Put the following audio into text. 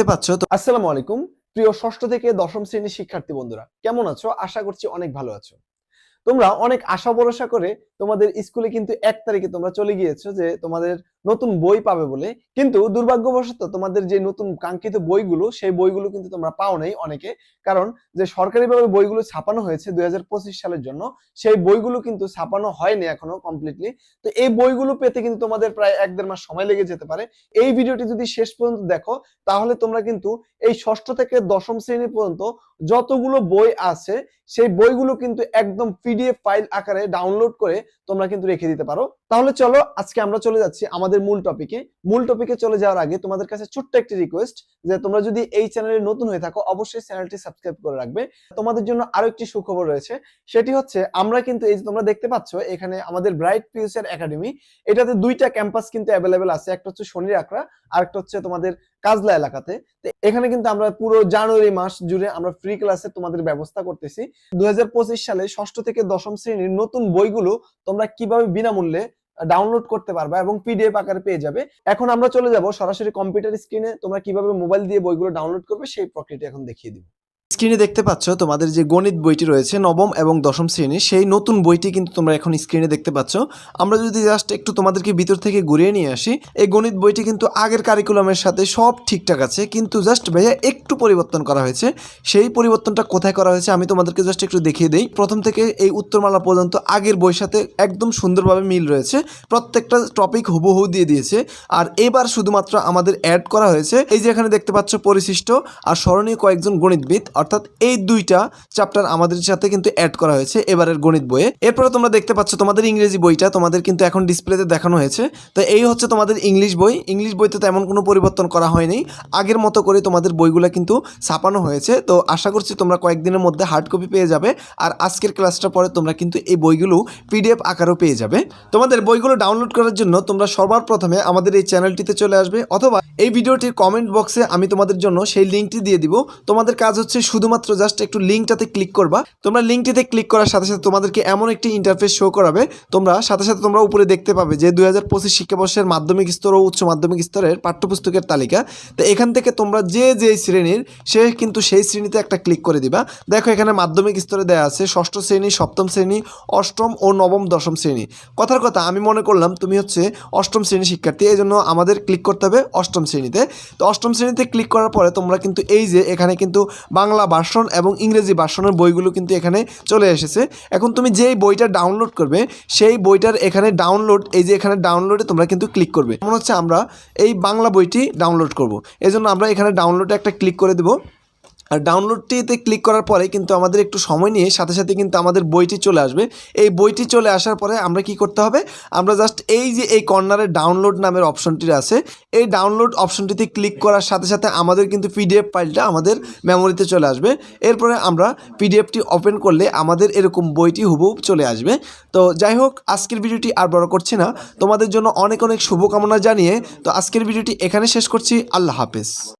দেখতে পাচ্ছ, তো আসসালামু আলাইকুম। প্রিয় ষষ্ঠ থেকে দশম শ্রেণির শিক্ষার্থী বন্ধুরা, কেমন আছো? আশা করছি অনেক ভালো আছো। তোমরা অনেক আশা ভরসা করে তোমাদের স্কুলে কিন্তু এক তারিখে তোমরা চলে গিয়েছো যে তোমাদের নতুন বই পাবে বলে। কিন্তু দুর্ভাগ্যবশত তোমাদের যে নতুন কাঙ্ক্ষিত বইগুলো, সেই বইগুলো কিন্তু তোমরা পাও নাই অনেকে। কারণ যে সরকারিভাবে বইগুলো ছাপানো হয়েছে দুই সালের জন্য, সেই বইগুলো কিন্তু ছাপানো হয়নি এখনও কমপ্লিটলি তো এই বইগুলো পেতে কিন্তু তোমাদের প্রায় এক দেড় মাস সময় লেগে যেতে পারে। এই ভিডিওটি যদি শেষ পর্যন্ত দেখো, তাহলে তোমরা কিন্তু এই ষষ্ঠ থেকে দশম শ্রেণি পর্যন্ত যতগুলো বই আছে, সেই বইগুলো কিন্তু একদম পিডিএফ ফাইল আকারে ডাউনলোড করে তোমরা কিন্তু রেখে দিতে পারো। তাহলে চলো আজকে আমরা চলে যাচ্ছি আমাদের মূল টপিকে মূল টপিকে চলে যাওয়ার আগে তোমাদের কাছে ছোট্ট একটি রিকোয়েস্ট যে তোমরা যদি এই চ্যানেলে নতুন হয়ে থাকো, অবশ্যই চ্যানেলটি সাবস্ক্রাইব করে রাখবে। তোমাদের জন্য আরও একটি সুখবর রয়েছে, সেটি হচ্ছে আমরা কিন্তু এই যে তোমরা দেখতে পাচ্ছ, এখানে আমাদের ব্রাইট ফিউচার একাডেমি এটাতে দুইটা ক্যাম্পাস কিন্তু অ্যাভেলেবেল আছে, একটা হচ্ছে শনির আকরা আর একটা হচ্ছে তোমাদের কাজলা এলাকাতে। এখানে কিন্তু আমরা পুরো জানুয়ারি মাস জুড়ে আমরা ফ্রি ক্লাসে তোমাদের ব্যবস্থা করতেছি। দুই হাজার পঁচিশ সালে ষষ্ঠ থেকে দশম শ্রেণির নতুন বইগুলো তোমরা কীভাবে বিনামূল্যে ডাউনলোড করতে পারবা এবং পিডিএফ আকারে পেয়ে যাবে। এখন আমরা চলে যাব সরাসরি কম্পিউটার স্ক্রিনে তোমরা কীভাবে মোবাইল দিয়ে বইগুলো ডাউনলোড করবে সেই প্রক্রিয়াটি এখন দেখিয়ে দিব। স্ক্রিনে দেখতে পাচ্ছ তোমাদের যে গণিত বইটি রয়েছে নবম এবং দশম শ্রেণির সেই নতুন বইটি কিন্তু তোমরা এখন স্ক্রিনে দেখতে পাচ্ছ। আমরা যদি জাস্ট একটু তোমাদেরকে ভিতর থেকে ঘুরিয়ে নিয়ে আসি, এই গণিত বইটি কিন্তু আগের কারিকুলামের সাথে সব ঠিকঠাক আছে, কিন্তু জাস্ট ভাইয়া একটু পরিবর্তন করা হয়েছে। সেই পরিবর্তনটা কোথায় করা হয়েছে আমি তোমাদেরকে জাস্ট একটু দেখিয়ে দিই। প্রথম থেকে এই উত্তরমালা পর্যন্ত আগের বইয়ের সাথে একদম সুন্দরভাবে মিল রয়েছে। প্রত্যেকটা টপিক হুবহু দিয়ে দিয়েছে। আর এবার শুধুমাত্র আমাদের অ্যাড করা হয়েছে। এই যে এখানে দেখতে পাচ্ছ পরিশিষ্ট আর স্মরণীয় কয়েকজন গণিতবিদ অর্থাৎ এই দুইটা চ্যাপ্টার আমাদের সাথে কিন্তু অ্যাড করা হয়েছে এবারের গণিত বইয়ে। এরপরে তোমরা দেখতে পাচ্ছ তোমাদের ইংরেজি বইটা, তোমাদের কিন্তু এখন ডিসপ্লেতে দেখানো হয়েছে। তো এই হচ্ছে তোমাদের ইংলিশ বই। ইংলিশ বইতে তেমন কোনো পরিবর্তন করা হয়নি। আগের মতো করে তোমাদের বইগুলো কিন্তু ছাপানো হয়েছে। তো আশা করছি তোমরা কয়েকদিনের মধ্যে হার্ড কপি পেয়ে যাবে। আর আজকের ক্লাসটা পরে তোমরা কিন্তু এই বইগুলো পিডিএফ আকারেও পেয়ে যাবে। তোমাদের বইগুলো ডাউনলোড করার জন্য তোমরা সবার প্রথমে আমাদের এই চ্যানেলটিতে চলে আসবে। অথবা এই ভিডিওটির কমেন্ট বক্সে আমি তোমাদের জন্য সেই লিঙ্কটি দিয়ে দিব। তোমাদের কাজ হচ্ছে শুধুমাত্র জাস্ট একটু লিঙ্কটাতে ক্লিক করবা। তোমরা লিঙ্কটিতে ক্লিক করার সাথে সাথে তোমাদেরকে এমন একটি ইন্টারফেস শো করাবে। তোমরা সাথে সাথে তোমরা উপরে দেখতে পাবে যে দুই হাজার পঁচিশ শিক্ষাবর্ষের মাধ্যমিক স্তর ও উচ্চ মাধ্যমিক স্তরের পাঠ্যপুস্তকের তালিকা। তো এখান থেকে তোমরা যে যে শ্রেণির, সে কিন্তু সেই শ্রেণীতে একটা ক্লিক করে দিবা। দেখো এখানে মাধ্যমিক স্তরে দেওয়া আছে ষষ্ঠ শ্রেণি, সপ্তম শ্রেণি, অষ্টম ও নবম দশম শ্রেণি। কথার কথা, আমি মনে করলাম তুমি হচ্ছে অষ্টম শ্রেণি শিক্ষার্থী এই জন্য আমাদের ক্লিক করতে হবে অষ্টম শ্রেণীতে। তো অষ্টম শ্রেণীতে ক্লিক করার পরে তোমরা কিন্তু এই যে এখানে কিন্তু বাংলা ভাষণ এবং ইংরেজি ভার্সনের বইগুলো কিন্তু এখানে চলে এসেছে। এখন তুমি যেই বইটা ডাউনলোড করবে, সেই বইটার এখানে ডাউনলোড এই যে এখানে ডাউনলোডে তোমরা কিন্তু ক্লিক করবে। মনে হচ্ছে আমরা এই বাংলা বইটি ডাউনলোড করব। এই জন্য আমরা এখানে ডাউনলোডে একটা ক্লিক করে দেবো। আর ডাউনলোডটিতে ক্লিক করার পরে কিন্তু আমাদের একটু সময় নিয়ে সাথে সাথে কিন্তু আমাদের বইটি চলে আসবে। এই বইটি চলে আসার পরে আমরা কি করতে হবে? আমরা জাস্ট এই যে এই কর্নারে ডাউনলোড নামের অপশনটি আছে। এই ডাউনলোড অপশনটিতে ক্লিক করার সাথে সাথে আমাদের কিন্তু পিডিএফ ফাইলটা আমাদের মেমোরিতে চলে আসবে। এরপরে আমরা পিডিএফটি ওপেন করলে আমাদের এরকম বইটি হুবহু চলে আসবে। তো যাই হোক, আজকের ভিডিওটি আর বড় করছি না। তোমাদের জন্য অনেক অনেক শুভকামনা জানিয়ে তো আজকের ভিডিওটি এখানে শেষ করছি। আল্লাহ হাফেজ।